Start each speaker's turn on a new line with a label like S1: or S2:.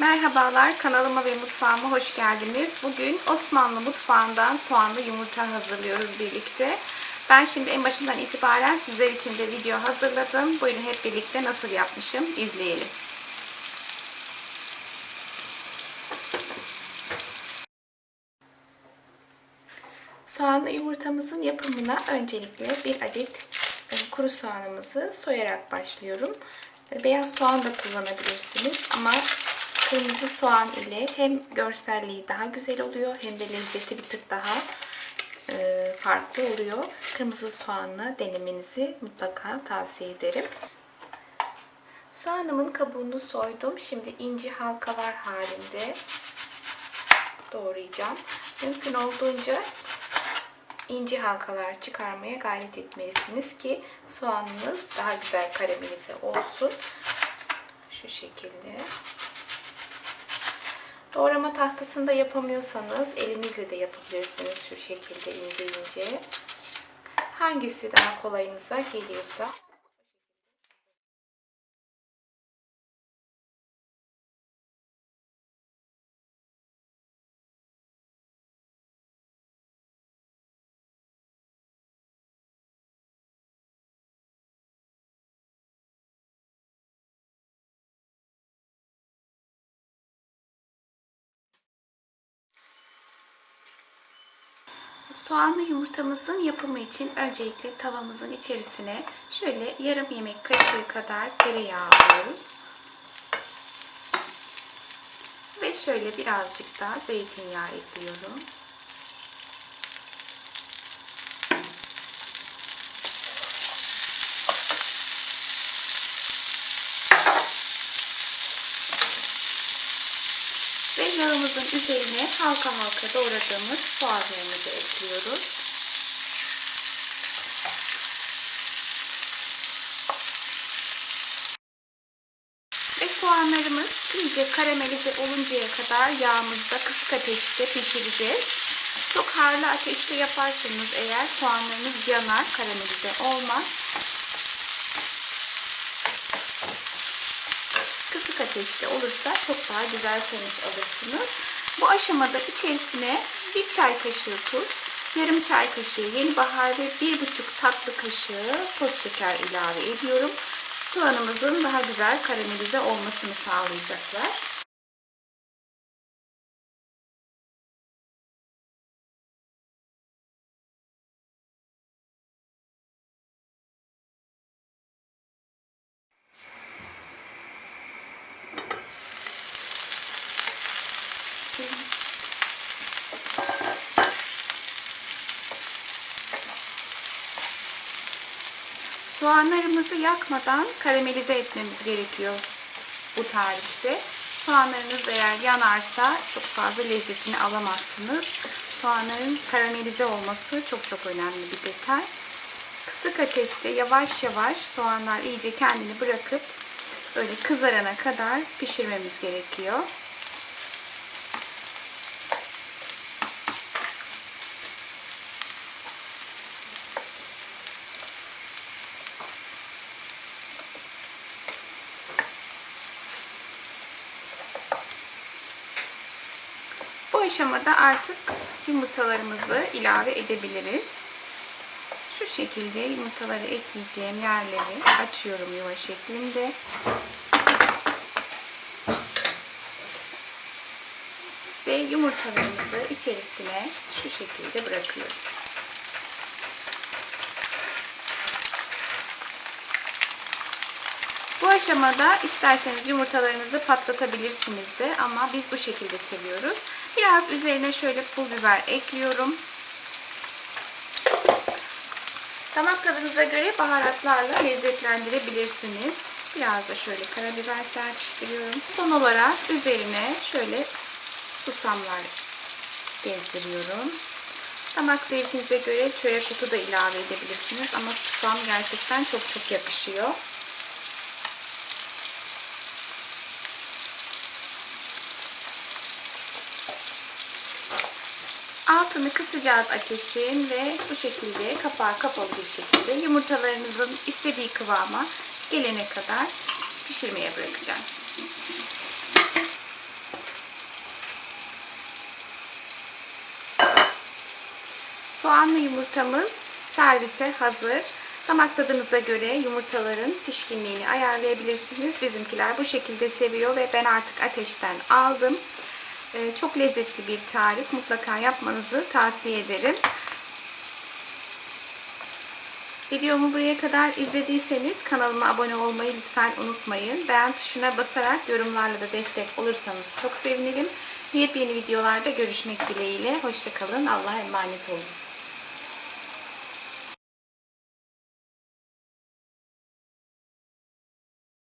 S1: Merhabalar kanalıma ve mutfağıma hoş geldiniz. Bugün Osmanlı mutfağından soğanlı yumurta hazırlıyoruz birlikte. Ben şimdi en başından itibaren sizler için de video hazırladım. Buyurun hep birlikte nasıl yapmışım izleyelim. Soğanlı yumurtamızın yapımına öncelikle bir adet e, kuru soğanımızı soyarak başlıyorum. E, Beyaz soğan da kullanabilirsiniz ama kırmızı soğan ile hem görselliği daha güzel oluyor hem de lezzeti bir tık daha e, farklı oluyor. Kırmızı soğanla denemenizi mutlaka tavsiye ederim. Soğanımın kabuğunu soydum. Şimdi ince halkalar halinde doğrayacağım. Mümkün olduğunca ince halkalar çıkarmaya gayret etmelisiniz ki soğanınız daha güzel karamelize olsun. Şu şekilde. Doğrama tahtasında yapamıyorsanız elinizle de yapabilirsiniz şu şekilde ince ince. Hangisi daha kolayınıza geliyorsa. Soğanlı yumurtamızın yapımı için öncelikle tavamızın içerisine şöyle yarım yemek kaşığı kadar tereyağı alıyoruz. Ve şöyle birazcık da zeytinyağı ekliyorum. Ve yağımızın üzerine halka halka doğradığımız soğanlarımızı ekliyoruz. Ve soğanlarımız iyice karamelize oluncaya kadar yağımızda kısık ateşte pişireceğiz. Çok harlı ateşte yaparsanız eğer soğanlarınız yanar, karamelize olmaz. kısık ateşte olursa çok daha güzel sonuç alırsınız. Bu aşamada içerisine bir çay kaşığı tuz, yarım çay kaşığı yeni bahar ve bir buçuk tatlı kaşığı toz şeker ilave ediyorum. Soğanımızın daha güzel karamelize olmasını sağlayacaklar. Soğanlarımızı yakmadan karamelize etmemiz gerekiyor bu tarifte. Soğanlarınız eğer yanarsa çok fazla lezzetini alamazsınız. Soğanların karamelize olması çok çok önemli bir detay. Kısık ateşte yavaş yavaş soğanlar iyice kendini bırakıp böyle kızarana kadar pişirmemiz gerekiyor. Aşamada artık yumurtalarımızı ilave edebiliriz. Şu şekilde yumurtaları ekleyeceğim yerleri açıyorum yuva şeklinde. Ve yumurtalarımızı içerisine şu şekilde bırakıyorum. Aşamada isterseniz yumurtalarınızı patlatabilirsiniz de ama biz bu şekilde seviyoruz. Biraz üzerine şöyle pul biber ekliyorum. Damak tadınıza göre baharatlarla lezzetlendirebilirsiniz. Biraz da şöyle karabiber serpiştiriyorum. Son olarak üzerine şöyle susamlar gezdiriyorum. Damak zevkinize göre çörek otu da ilave edebilirsiniz ama susam gerçekten çok çok yakışıyor. Altını kısacağız ateşin ve bu şekilde kapağı kapalı bir şekilde yumurtalarınızın istediği kıvama gelene kadar pişirmeye bırakacağız. Soğanlı yumurtamız servise hazır. Damak tadınıza göre yumurtaların pişkinliğini ayarlayabilirsiniz. Bizimkiler bu şekilde seviyor ve ben artık ateşten aldım. Ee, çok lezzetli bir tarif. Mutlaka yapmanızı tavsiye ederim. Videomu buraya kadar izlediyseniz kanalıma abone olmayı lütfen unutmayın. Beğen tuşuna basarak yorumlarla da destek olursanız çok sevinirim. Yepyeni videolarda görüşmek dileğiyle. Hoşçakalın. Allah'a emanet olun.